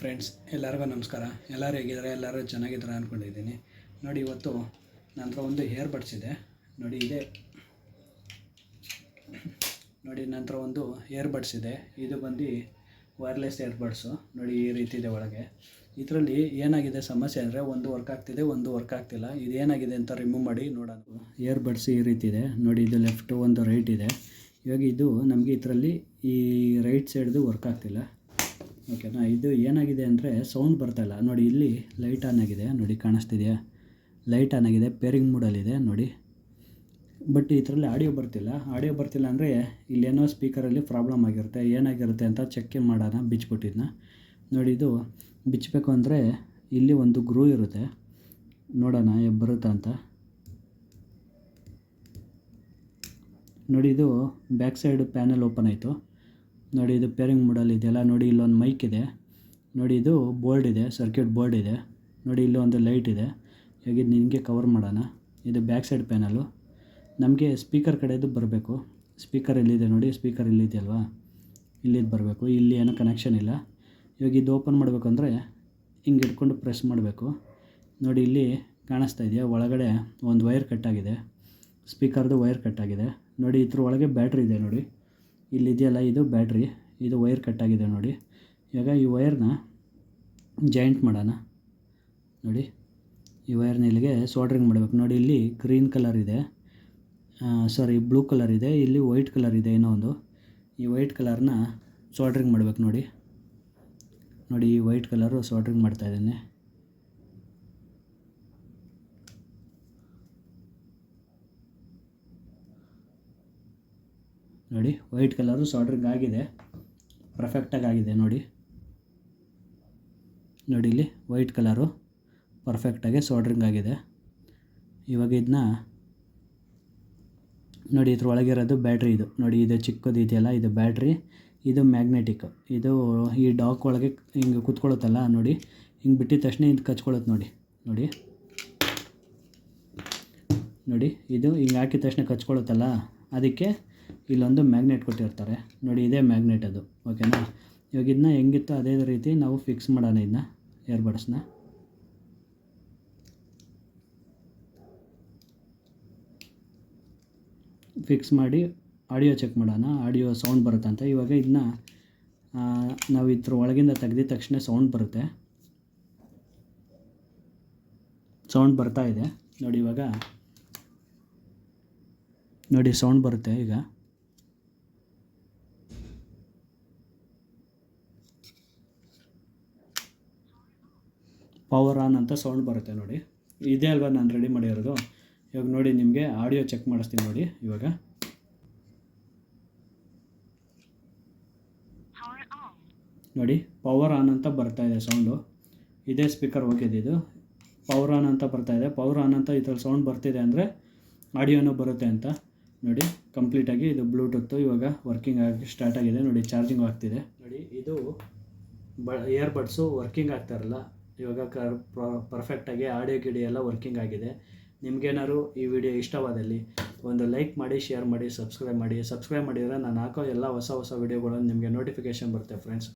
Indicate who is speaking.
Speaker 1: Friends ಎಲ್ಲರಿಗೂ ನಮಸ್ಕಾರ. ಎಲ್ಲರೂ ಹೇಗಿದ್ದಾರೆ? ಎಲ್ಲರೂ ಚೆನ್ನಾಗಿದ್ದಾರೆ ಅಂದ್ಕೊಂಡಿದ್ದೀನಿ ನೋಡಿ, ಇವತ್ತು ನನ್ನ ಹತ್ರ ಒಂದು ಹೇರ್ ಬಡ್ಸ್ ಇದೆ. ನೋಡಿ ಇದೆ. ನೋಡಿ ನನ್ನ ಹತ್ರ ಒಂದು ಹೇರ್ ಬಡ್ಸ್ ಇದೆ. ಇದು ಬಂದು ವೈರ್ಲೆಸ್ ಏರ್ ಬಡ್ಸು ನೋಡಿ, ಈ ರೀತಿ ಇದೆ ಒಳಗೆ. ಇದರಲ್ಲಿ ಏನಾಗಿದೆ ಸಮಸ್ಯೆ ಅಂದರೆ ಒಂದು ವರ್ಕ್ ಆಗ್ತಿದೆ, ಒಂದು ವರ್ಕ್ ಆಗ್ತಿಲ್ಲ. ಇದು ಏನಾಗಿದೆ ಅಂತ ರಿಮೂವ್ ಮಾಡಿ ನೋಡೋಣ. ಏರ್ ಬಡ್ಸ್ ಈ ರೀತಿ ಇದೆ. ನೋಡಿ, ಇದು ಲೆಫ್ಟು ಒಂದು ರೈಟ್ ಇದೆ. ಇವಾಗ ಇದು ನಮಗೆ ಇದರಲ್ಲಿ ಈ ರೈಟ್ ಸೈಡ್ದು ವರ್ಕ್ ಆಗ್ತಿಲ್ಲ. ಓಕೆನಾ? ಇದು ಏನಾಗಿದೆ ಅಂದರೆ ಸೌಂಡ್ ಬರ್ತಾಯಿಲ್ಲ ನೋಡಿ, ಇಲ್ಲಿ ಲೈಟ್ ಆನ್ ಆಗಿದೆ. ನೋಡಿ, ಕಾಣಿಸ್ತಿದೆಯಾ? ಲೈಟ್ ಆನ್ ಆಗಿದೆ, ಪೇರಿಂಗ್ ಮೂಡಲ್ಲಿದೆ ನೋಡಿ. ಬಟ್ ಇದರಲ್ಲಿ ಆಡಿಯೋ ಬರ್ತಿಲ್ಲ. ಆಡಿಯೋ ಬರ್ತಿಲ್ಲ ಅಂದರೆ ಇಲ್ಲೇನೋ ಸ್ಪೀಕರಲ್ಲಿ ಪ್ರಾಬ್ಲಮ್ ಆಗಿರುತ್ತೆ. ಏನಾಗಿರುತ್ತೆ ಅಂತ ಚೆಕ್ ಮಾಡೋಣ, ಬಿಚ್ಬಿಟ್ಟಿದ್ನ. ನೋಡಿ, ಇದು ಬಿಚ್ಚಬೇಕು ಅಂದರೆ ಇಲ್ಲಿ ಒಂದು ಗ್ರೂ ಇರುತ್ತೆ. ನೋಡೋಣ ಬರುತ್ತಾ ಅಂತ. ನೋಡಿ, ಇದು ಬ್ಯಾಕ್ ಸೈಡ್ ಪ್ಯಾನಲ್ ಓಪನ್ ಆಯಿತು. ನೋಡಿ ಇದು ಪೇರಿಂಗ್ ಮಾಡಲ್ ಇದೆಯಲ್ಲ, ನೋಡಿ ಇಲ್ಲೊಂದು ಮೈಕ್ ಇದೆ. ನೋಡಿ ಇದು ಬೋರ್ಡ್ ಇದೆ ಸರ್ಕ್ಯೂಟ್ ಬೋರ್ಡ್ ಇದೆ. ನೋಡಿ ಇಲ್ಲಿ ಒಂದು ಲೈಟ್ ಇದೆ. ಈಗ ನಿಮಗೆ ಕವರ್ ಮಾಡೋಣ? ಇದು ಬ್ಯಾಕ್ ಸೈಡ್ ಪ್ಯಾನಲು ನಮಗೆ ಸ್ಪೀಕರ್ ಕಡೆದು ಬರಬೇಕು. ಸ್ಪೀಕರ್ ಎಲ್ಲಿದೆ ನೋಡಿ ಸ್ಪೀಕರ್ ಇಲ್ಲಿದೆಯಲ್ವಾ ಇಲ್ಲಿದ್ದು ಬರಬೇಕು. ಇಲ್ಲಿ ಏನೋ ಕನೆಕ್ಷನ್ ಇಲ್ಲ. ಇವಾಗ ಇದು ಓಪನ್ ಮಾಡಬೇಕು ಅಂದರೆ ಹಿಂಗೆ ಇಟ್ಕೊಂಡು ಪ್ರೆಸ್ ಮಾಡಬೇಕು. ನೋಡಿ ಇಲ್ಲಿ ಕಾಣಿಸ್ತಾ ಇದೆಯಾ? ಒಳಗಡೆ ಒಂದು ವೈರ್ ಕಟ್ಟಾಗಿದೆ ಸ್ಪೀಕರ್ದು ವೈರ್ ಕಟ್ಟಾಗಿದೆ ನೋಡಿ ಇದ್ರ ಒಳಗೆ ಬ್ಯಾಟ್ರಿ ಇದೆ ನೋಡಿ. ಇಲ್ಲಿದೆಯಲ್ಲ, ಇದು ಬ್ಯಾಟ್ರಿ, ಇದು ವೈರ್ ಕಟ್ಟಾಗಿದೆ ನೋಡಿ. ಇವಾಗ ಈ ವೈರ್ನ ಜಾಯಿಂಟ್ ಮಾಡೋಣ. ನೋಡಿ, ಈ ವೈರ್ನ ಇಲ್ಲಿಗೆ ಸೋಲ್ಡ್ರಿಂಗ್ ಮಾಡಬೇಕು. ನೋಡಿ, ಇಲ್ಲಿ ಗ್ರೀನ್ ಕಲರ್ ಇದೆ. ಸಾರಿ ಬ್ಲೂ ಕಲರ್ ಇದೆ. ಇಲ್ಲಿ ವೈಟ್ ಕಲರ್ ಇದೆ ಏನೋ ಒಂದು. ಈ ವೈಟ್ ಕಲರ್ನ ಸೋಲ್ಡ್ರಿಂಗ್ ಮಾಡಬೇಕು ನೋಡಿ. ನೋಡಿ, ಈ ವೈಟ್ ಕಲರು ಸೋಲ್ಡ್ರಿಂಗ್ ಮಾಡ್ತಾ ನೋಡಿ ವೈಟ್ ಕಲರು ಸಾಲ್ಡ್ರಿಂಗ್ ಆಗಿದೆ. ಪರ್ಫೆಕ್ಟಾಗಿ ಆಗಿದೆ ನೋಡಿ. ನೋಡಿ ಇಲ್ಲಿ ವೈಟ್ ಕಲರು ಪರ್ಫೆಕ್ಟಾಗಿ ಸಾಲ್ಡ್ರಿಂಗ್ ಆಗಿದೆ. ಇವಾಗ ಇದನ್ನ ನೋಡಿ ಇದ್ರ ಒಳಗಿರೋದು ಬ್ಯಾಟ್ರಿ ಇದು. ನೋಡಿ, ಇದು ಚಿಕ್ಕದು ಇದೆಯಲ್ಲ, ಇದು ಬ್ಯಾಟ್ರಿ ಇದು ಮ್ಯಾಗ್ನೆಟಿಕ್ ಇದು ಈ ಡಾಕ್ ಒಳಗೆ ಹಿಂಗೆ ಕೂತ್ಕೊಳ್ಳುತ್ತಲ್ಲ, ನೋಡಿ. ಹಿಂಗೆ ಬಿಟ್ಟಿದ ತಕ್ಷಣ ಇದು ಕಚ್ಕೊಳ್ಳುತ್ತೆ ನೋಡಿ. ನೋಡಿ. ನೋಡಿ, ಇದು ಹಿಂಗೆ ಹಾಕಿದ ತಕ್ಷಣ ಕಚ್ಕೊಳುತ್ತಲ್ಲ ಅದಕ್ಕೆ ಇಲ್ಲೊಂದು ಮ್ಯಾಗ್ನೆಟ್ ಕೊಟ್ಟಿರ್ತಾರೆ. ನೋಡಿ, ಇದೇ ಮ್ಯಾಗ್ನೆಟ್ ಅದು. ಓಕೆನಾ ಇವಾಗ ಇದನ್ನ ಹೆಂಗಿತ್ತು ಅದೇ ರೀತಿ ನಾವು ಫಿಕ್ಸ್ ಮಾಡೋಣ ಇದನ್ನ ಏರ್ಬಡ್ಸ್ನ ಫಿಕ್ಸ್ ಮಾಡಿ ಆಡಿಯೋ ಚೆಕ್ ಮಾಡೋಣ. ಆಡಿಯೋ ಸೌಂಡ್ ಬರುತ್ತಂತ ಇವಾಗ ಇದನ್ನ ನಾವು ಇದ್ರ ಒಳಗಿಂದ ತೆಗೆದಿದ ತಕ್ಷಣ ಸೌಂಡ್ ಬರುತ್ತೆ. ಸೌಂಡ್ ಬರ್ತಾ ಇದೆ. ನೋಡಿ, ಇವಾಗ ನೋಡಿ ಸೌಂಡ್ ಬರುತ್ತೆ ಈಗ. ಪವರ್ ಆನ್ ಅಂತ ಸೌಂಡ್ ಬರುತ್ತೆ ನೋಡಿ. ಇದೇ ಅಲ್ವಾ ನಾನು ರೆಡಿ ಮಾಡಿರೋದು. ಇವಾಗ ನೋಡಿ ನಿಮಗೆ ಆಡಿಯೋ ಚೆಕ್ ಮಾಡಿಸ್ತೀನಿ ನೋಡಿ ಇವಾಗ. ನೋಡಿ ಪವರ್ ಆನ್ ಅಂತ ಬರ್ತಾ ಇದೆ ಸೌಂಡು ಇದೇ ಸ್ಪೀಕರ್ ಹೋಗಿದೆ ಇದು. ಪವರ್ ಆನ್ ಅಂತ ಬರ್ತಾ ಇದೆ. ಪವರ್ ಆನ್ ಅಂತ ಥರ ಸೌಂಡ್ ಬರ್ತಿದೆ ಅಂದರೆ ಆಡಿಯೋನೂ ಬರುತ್ತೆ ಅಂತ. ನೋಡಿ ಕಂಪ್ಲೀಟಾಗಿ ಇದು ಬ್ಲೂಟೂತ್ ಇವಾಗ ವರ್ಕಿಂಗ್ ಆಗಿ ಸ್ಟಾರ್ಟ್ ಆಗಿದೆ. ನೋಡಿ ಚಾರ್ಜಿಂಗ್ ಆಗ್ತಿದೆ. ನೋಡಿ, ಇದು ಬ ಇಯರ್ಬಡ್ಸು ವರ್ಕಿಂಗ್ ಆಗ್ತಾ ಇರಲ್ಲ. ಇವಾಗ ಕರ್ ಪರ್ಫೆಕ್ಟಾಗಿ ಆಡಿಯೋ ಗಿಡಿಯೋ ಎಲ್ಲ ವರ್ಕಿಂಗ್ ಆಗಿದೆ. ನಿಮಗೇನಾದ್ರು ಈ ವಿಡಿಯೋ ಇಷ್ಟವಾದಲ್ಲಿ ಒಂದು ಲೈಕ್ ಮಾಡಿ ಶೇರ್ ಮಾಡಿ ಸಬ್ಸ್ಕ್ರೈಬ್ ಮಾಡಿ. ಸಬ್ಸ್ಕ್ರೈಬ್ ಮಾಡಿದರೆ ನಾನು ಹಾಕೋ ಎಲ್ಲ ಹೊಸ ಹೊಸ ವೀಡಿಯೋಗಳನ್ನು ನಿಮಗೆ ನೋಟಿಫಿಕೇಷನ್ ಬರುತ್ತೆ ಫ್ರೆಂಡ್ಸ್